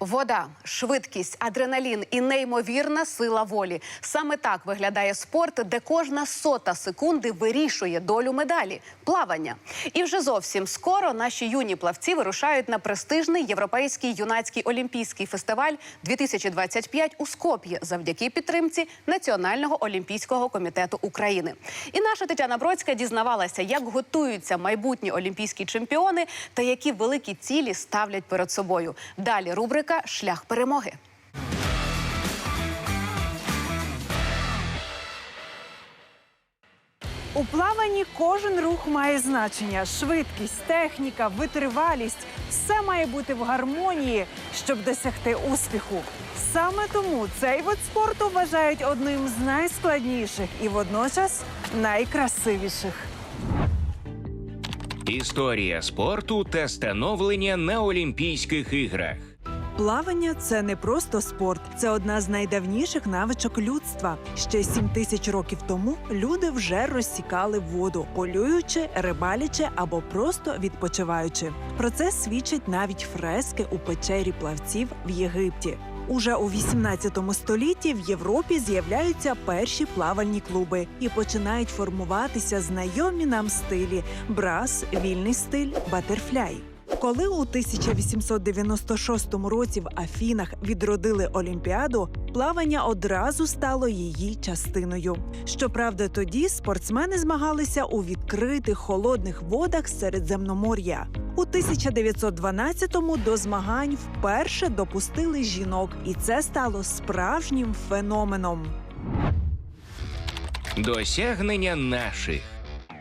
Вода, швидкість, адреналін і неймовірна сила волі. Саме так виглядає спорт, де кожна сота секунди вирішує долю медалі плавання. І вже зовсім скоро наші юні плавці вирушають на престижний європейський юнацький олімпійський фестиваль 2025 у Скоп'ї завдяки підтримці Національного олімпійського комітету України. І наша Тетяна Бродська дізнавалася, як готуються майбутні олімпійські чемпіони та які великі цілі ставлять перед собою. Далі рубрика Шлях перемоги. У плаванні кожен рух має значення: швидкість, техніка, витривалість все має бути в гармонії, щоб досягти успіху. Саме тому цей вид спорту вважають одним з найскладніших і водночас найкрасивіших. Історія спорту та становлення на Олімпійських іграх. Плавання це не просто спорт, це одна з найдавніших навичок людства. Ще сім тисяч років тому люди вже розсікали воду, полюючи, рибалячи або просто відпочиваючи. Про це свідчать навіть фрески у печері плавців в Єгипті. Уже у 18 столітті в Європі з'являються перші плавальні клуби і починають формуватися знайомі нам стилі брас, вільний стиль, батерфляй. Коли у 1896 році в Афінах відродили Олімпіаду, плавання одразу стало її частиною. Щоправда, тоді спортсмени змагалися у відкритих холодних водах Середземномор'я. У 1912-му до змагань вперше допустили жінок, і це стало справжнім феноменом. Досягнення наших.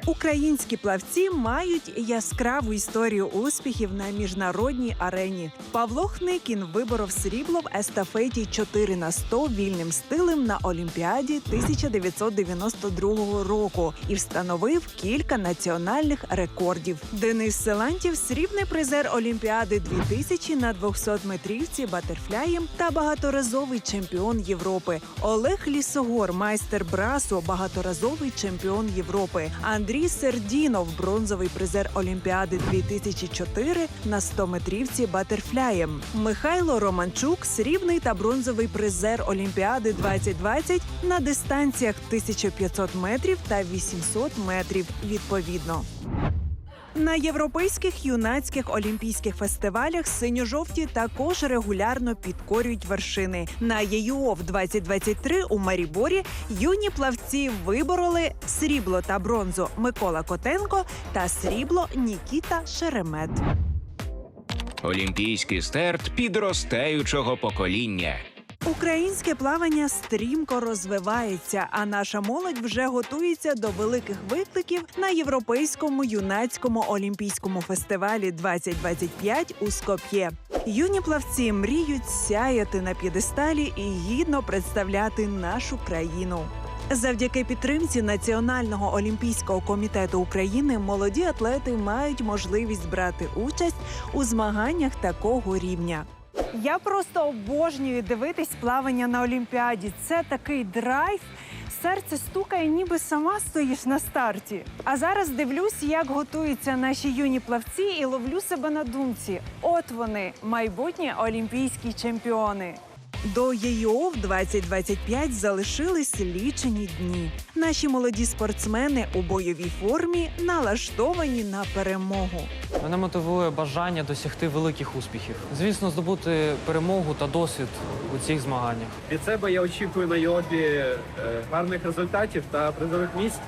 Українські плавці мають яскраву історію успіхів на міжнародній арені. Павло Хникін виборов срібло в естафеті 4 на 100 вільним стилем на Олімпіаді 1992 року і встановив кілька національних рекордів. Денис Силантів срібний призер Олімпіади 2000 на 200 метрівці батерфляєм та багаторазовий чемпіон Європи. Олег Лісогор, майстер брасу, багаторазовий чемпіон Європи. Андрій Сердінов, бронзовий призер Олімпіади 2004 на 100 метрівці батерфляєм. Михайло Романчук, срібний та бронзовий призер Олімпіади 2020 на дистанціях 1500 метрів та 800 метрів відповідно. На європейських юнацьких олімпійських фестивалях синьо-жовті також регулярно підкорюють вершини. На ЄЮОВ 2023 у Маріборі юні плавці вибороли срібло та бронзу Микола Котенко та срібло Нікіта Шеремет. Олімпійський старт підростаючого покоління. Українське плавання стрімко розвивається, а наша молодь вже готується до великих викликів на європейському юнацькому олімпійському фестивалі 2025 у Скоп'є. Юні плавці мріють сяяти на п'єдесталі і гідно представляти нашу країну. Завдяки підтримці Національного олімпійського комітету України молоді атлети мають можливість брати участь у змаганнях такого рівня. Я просто обожнюю дивитись плавання на Олімпіаді. Це такий драйв. Серце стукає, ніби сама стоїш на старті. А зараз дивлюсь, як готуються наші юні плавці, і ловлю себе на думці. От вони, майбутні олімпійські чемпіони. До ЄЮОВ 2025 залишились лічені дні. Наші молоді спортсмени у бойовій формі налаштовані на перемогу. Мене мотивує бажання досягти великих успіхів. Звісно, здобути перемогу та досвід у цих змаганнях. Від себе я очікую на йобі е, гарних результатів та призових місць.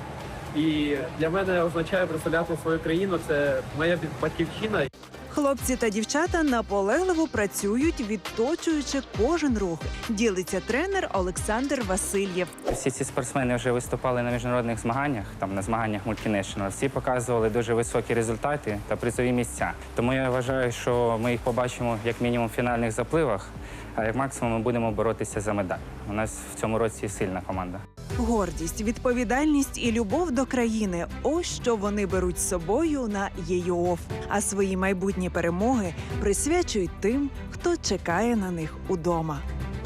І для мене означає представляти свою країну. Це моя батьківщина. Хлопці та дівчата наполегливо працюють, відточуючи кожен рух. Ділиться тренер Олександр Васильєв. Всі ці спортсмени вже виступали на міжнародних змаганнях, там на змаганнях Multinational. Всі показували дуже високі результати та призові місця. Тому я вважаю, що ми їх побачимо як мінімум в фінальних запливах, а як максимум ми будемо боротися за медаль. У нас в цьому році сильна команда. Гордість, відповідальність і любов до країни ось що вони беруть з собою на ЄЮОФ. А свої майбутні перемоги присвячують тим, хто чекає на них удома.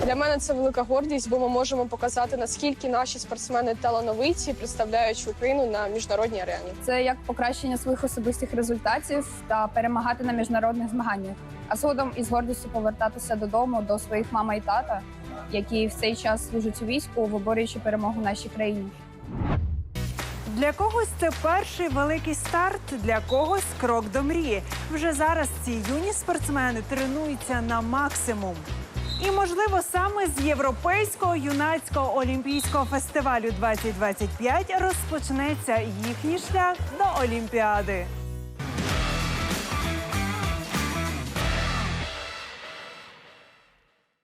Для мене це велика гордість, бо ми можемо показати наскільки наші спортсмени талановиті, представляючи Україну на міжнародній арені. Це як покращення своїх особистих результатів та перемагати на міжнародних змаганнях. а згодом із гордістю повертатися додому до своїх мама і тата, які в цей час служать у війську, виборюючи перемогу нашій країні. Для когось це перший великий старт, для когось крок до мрії. Вже зараз ці юні спортсмени тренуються на максимум. І, можливо, саме з європейського юнацького олімпійського фестивалю 2025 розпочнеться їхній шлях до Олімпіади.